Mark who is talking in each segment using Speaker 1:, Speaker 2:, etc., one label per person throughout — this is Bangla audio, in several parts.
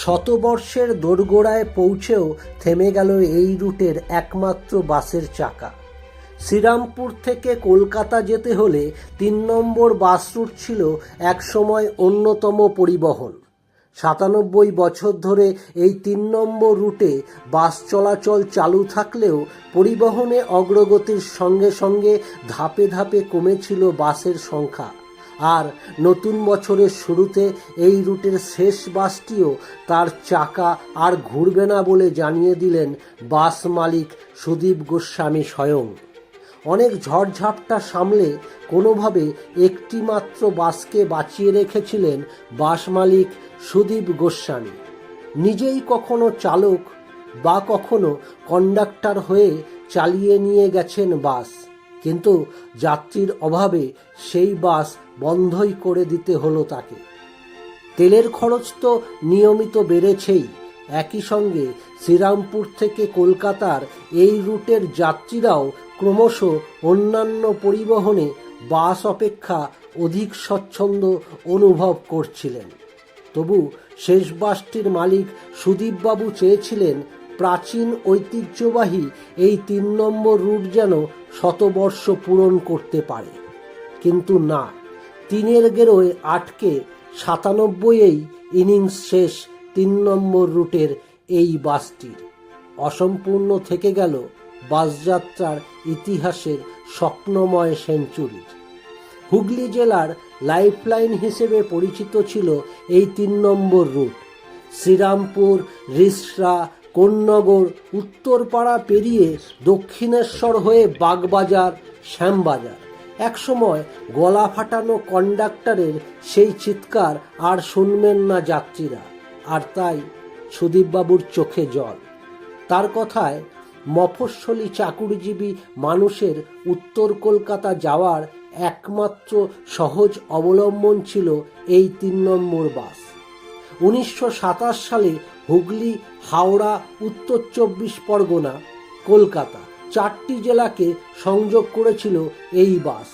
Speaker 1: শতবর্ষের দোরগোড়ায় পৌঁছেও থেমে গেল এই রুটের একমাত্র বাসের চাকা। শ্রীরামপুর থেকে কলকাতা যেতে হলে তিন নম্বর বাস রুট ছিল একসময় অন্যতম পরিবহন। সাতানব্বই বছর ধরে এই তিন নম্বর রুটে বাস চলাচল চালু থাকলেও পরিবহনে অগ্রগতির সঙ্গে সঙ্গে ধাপে ধাপে কমেছিল বাসের সংখ্যা। আর নতুন বছরের শুরুতে এই রুটের শেষ বাসটিও তার চাকা আর ঘুরবে না বলে জানিয়ে দিলেন বাস মালিক সুদীপ গোস্বামী স্বয়ং। অনেক ঝড়ঝাপটা সামলে কোনোভাবে একটি মাত্র বাসকে বাঁচিয়ে রেখেছিলেন বাস মালিক সুদীপ গোস্বামী। নিজেই কখনো চালক বা কখনো কন্ডাক্টর হয়ে চালিয়ে নিয়ে গেছেন বাস। কিন্তু যাত্রীর অভাবে সেই বাস বন্ধই করে দিতে হলো তাকে। তেলের খরচ তো নিয়মিত বেড়েছেই। একই সঙ্গে শ্রীরামপুর থেকে কলকাতার এই রুটের যাত্রীরাও ক্রমশ অন্যান্য পরিবহনে বাস অপেক্ষা অধিক স্বচ্ছন্দ অনুভব করছিলেন। তবু শেষ বাসটির মালিক সুদীপবাবু চেয়েছিলেন প্রাচীন ঐতিহ্যবাহী এই তিন নম্বর রুট যেন শতবর্ষ পূরণ করতে পারে। কিন্তু না তিনের গেরোয় আটকে সাতানব্বইয়েই ইনিংস শেষ তিন নম্বর রুটের এই বাসটির। অসম্পূর্ণ থেকে গেল বাসযাত্রার ইতিহাসের স্বপ্নময় সেঞ্চুরি হুগলি জেলার লাইফলাইন হিসেবে পরিচিত ছিল এই তিন নম্বর রুট। শ্রীরামপুর, রিসরা, কোন্নগর, উত্তরপাড়া পেরিয়ে দক্ষিণেশ্বর হয়ে বাগবাজার, শ্যামবাজার। একসময় গলা ফাটানো কন্ডাক্টরের সেই চিৎকার আর শুনবেন না যাত্রীরা। আর তাই সুদীপবাবুর চোখে জল। তার কথায় মফস্বলী চাকুরিজীবী মানুষের উত্তর কলকাতা যাওয়ার একমাত্র সহজ অবলম্বন ছিল এই তিন নম্বর বাস। উনিশশো সাতাশ সালে হুগলি, হাওড়া, উত্তর চব্বিশ পরগনা, কলকাতা। চারটি জেলাকে সংযোগ করেছিল এই বাস।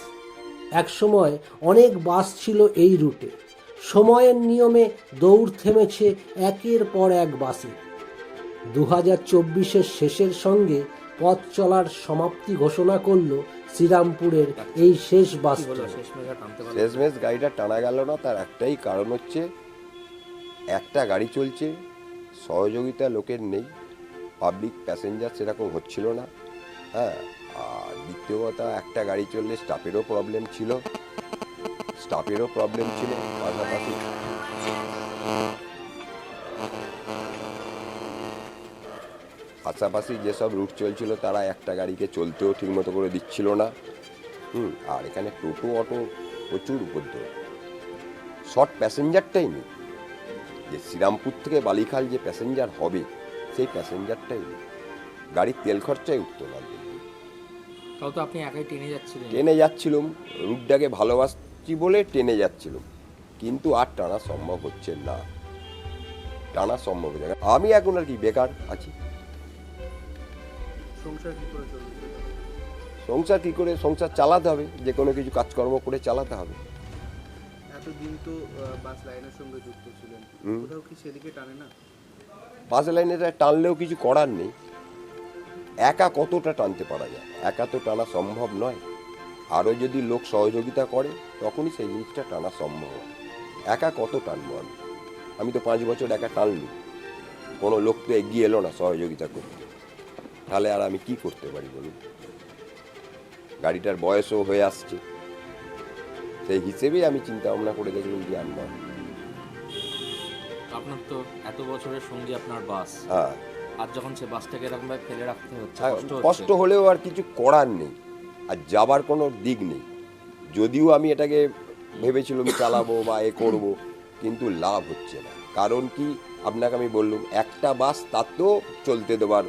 Speaker 1: একসময় অনেক বাস ছিল এই রুটে। সময়ের নিয়মে দৌড় থেমেছে একের পর এক বাসে। দু হাজার চব্বিশের শেষের সঙ্গে পথ চলার সমাপ্তি ঘোষণা করল শ্রীরামপুরের এই শেষ বাসটি
Speaker 2: শেষমেশ গাড়িটা টানা গেল না তার একটাই কারণ হচ্ছে একটা গাড়ি চলছে সহযোগিতা লোকের নেই পাবলিক প্যাসেঞ্জার সেরকম হচ্ছিল না। হ্যাঁ আর দ্বিতীয় কথা, একটা গাড়ি চললে স্টাফেরও প্রবলেম ছিল। স্টাফেরও প্রবলেম ছিল, পাশাপাশি পাশাপাশি যেসব রুট চলছিল, তারা একটা গাড়িকে চলতেও ঠিকমতো করে দিচ্ছিল না। হুম, আর এখানে টোটো, অটো প্রচুর উপদ্রব। শর্ট প্যাসেঞ্জারটাই নেই। যে শ্রীরামপুর থেকে বালিখাল যে প্যাসেঞ্জার হবে, সেই প্যাসেঞ্জারটাই নেই। গাড়ির তেল খরচাই উঠতো না।
Speaker 3: তাও তো আপনি একাই টেনে যাচ্ছিলেন।
Speaker 2: ট্রেনে যাচ্ছিলাম রুটটাকে ভালোবাসছি বলে ট্রেনে যাচ্ছিলাম। কিন্তু আর টানা সম্ভব হচ্ছে না। টানা সম্ভব হচ্ছে না। আমি এখন আর কি বেকার আছি।
Speaker 3: সংসার কি করে
Speaker 2: সংসার কী করে? সংসার চালাতে হবে। যে কোনো কিছু কাজকর্ম করে চালাতে হবে।
Speaker 4: এতদিন তো বাস লাইনের সঙ্গে যুক্ত ছিলেন। কোথাও কি সেদিকে টানে না?
Speaker 2: বাস লাইনেটা টানলেও কিছু করার নেই। একা কতটা টানতে পারা যায়? একা তো টানা সম্ভব নয়। আরও যদি লোক সহযোগিতা করে তখনই সেই জিনিসটা টানা সম্ভব। একা কত টানবো আমি? আমি তো পাঁচ বছর একা টানলি কোনো লোক তো এগিয়ে এলো না সহযোগিতা করতে। তাহলে আর আমি কি করতে পারি বলুন? গাড়িটার বয়সও হয়ে আসছে। সেই হিসেবেই আমি চিন্তা ভাবনা করে দেখলাম যে আনব
Speaker 3: আপনার তো এত বছরের সঙ্গী আপনার বাস।
Speaker 2: হ্যাঁ।
Speaker 3: আর যখন সে বাসটাকে এরকম ভাবে ফেলে রাখতে হচ্ছে
Speaker 2: হ্যাঁ,
Speaker 3: কষ্ট
Speaker 2: কষ্ট হলেও আর কিছু করার নেই আর যাবার কোনো দিক নেই। যদিও আমি এটাকে ভেবেছিলাম চালাবো বা এ করব কিন্তু লাভ হচ্ছে না। কারণ কি? আপনাকে আমি বললাম একটা বাস তার তো চলতে দেবার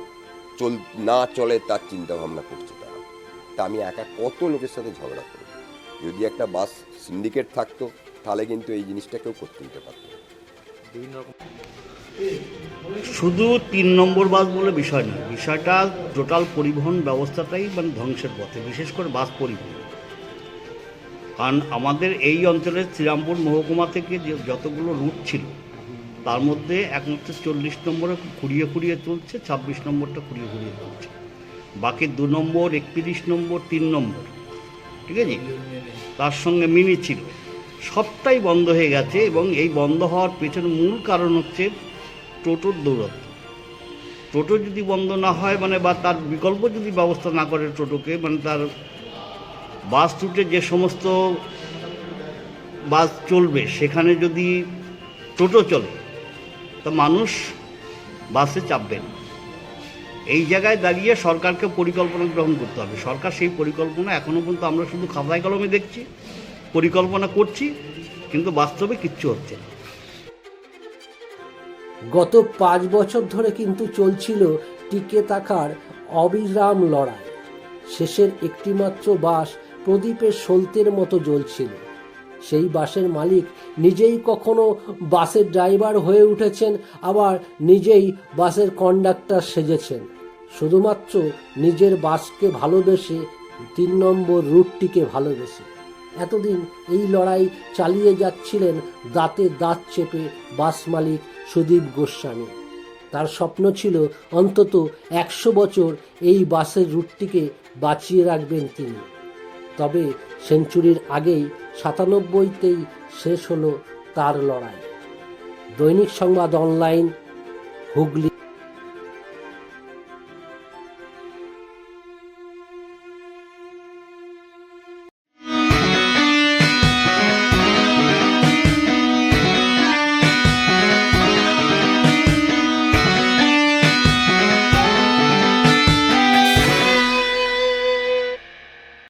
Speaker 2: চল না চলে তার চিন্তা ভাবনা করছে তারা। তা আমি একা কত লোকের সাথে ঝগড়া করি যদি একটা বাস সিন্ডিকেট থাকতো তাহলে কিন্তু এই জিনিসটা কেউ করতে দিতে পারতো
Speaker 3: বিভিন্ন রকম
Speaker 5: শুধু তিন নম্বর বাস বলে বিষয় না বিষয়টা টোটাল পরিবহন ব্যবস্থাটাই মানে ধ্বংসের পথে, বিশেষ করে বাস পরিবহন। কারণ আমাদের এই অঞ্চলের শ্রীরামপুর মহকুমা থেকে যে যতগুলো রুট ছিল, তার মধ্যে একমাত্র চল্লিশ নম্বরে খুঁড়িয়ে খুঁড়িয়ে চলছে, ছাব্বিশ নম্বরটা খুঁড়িয়ে খুঁড়িয়ে চলছে। বাকি দু নম্বর, একত্রিশ নম্বর, তিন নম্বর, ঠিক আছে? তার সঙ্গে মিনি ছিল। সবটাই বন্ধ হয়ে গেছে এবং এই বন্ধ হওয়ার পেছনে মূল কারণ হচ্ছে টোটোর দৌরত্ব টোটো যদি বন্ধ না হয় মানে বা তার বিকল্প যদি ব্যবস্থা না করে টোটোকে মানে তার বাস রুটে যে সমস্ত বাস চলবে, সেখানে যদি টোটো চলে, তা মানুষ বাসে চাপবে না। এই জায়গায় দাঁড়িয়ে সরকারকে পরিকল্পনা গ্রহণ করতে হবে। সরকার সেই পরিকল্পনা এখনও পর্যন্ত আমরা শুধু খাতায় কলমে দেখছি, পরিকল্পনা করছি, কিন্তু বাস্তবে কিচ্ছু হচ্ছে না।
Speaker 1: গত পাঁচ বছর ধরে কিন্তু চলছিল টিকে থাকার অবিরাম লড়াই। শেষের একটিমাত্র বাস প্রদীপের সলতের মতো জ্বলছিল। সেই বাসের মালিক নিজেই কখনো বাসের ড্রাইভার হয়ে উঠেছেন, আবার নিজেই বাসের কন্ডাক্টর সেজেছেন। শুধুমাত্র নিজের বাসকে ভালোবেসে, তিন নম্বর রুটটিকে ভালোবেসে। এতদিন এই লড়াই চালিয়ে যাচ্ছিলেন দাঁতে দাঁত চেপে বাস মালিক সুদীপ গোস্বামী। তার স্বপ্ন ছিল অন্তত একশো বছর এই বাসের রুটটিকে বাঁচিয়ে রাখবেন তিনি। তবে সেঞ্চুরির আগেই সাতানব্বইতেই শেষ হলো তার লড়াই। দৈনিক সংবাদ অনলাইন, হুগলি।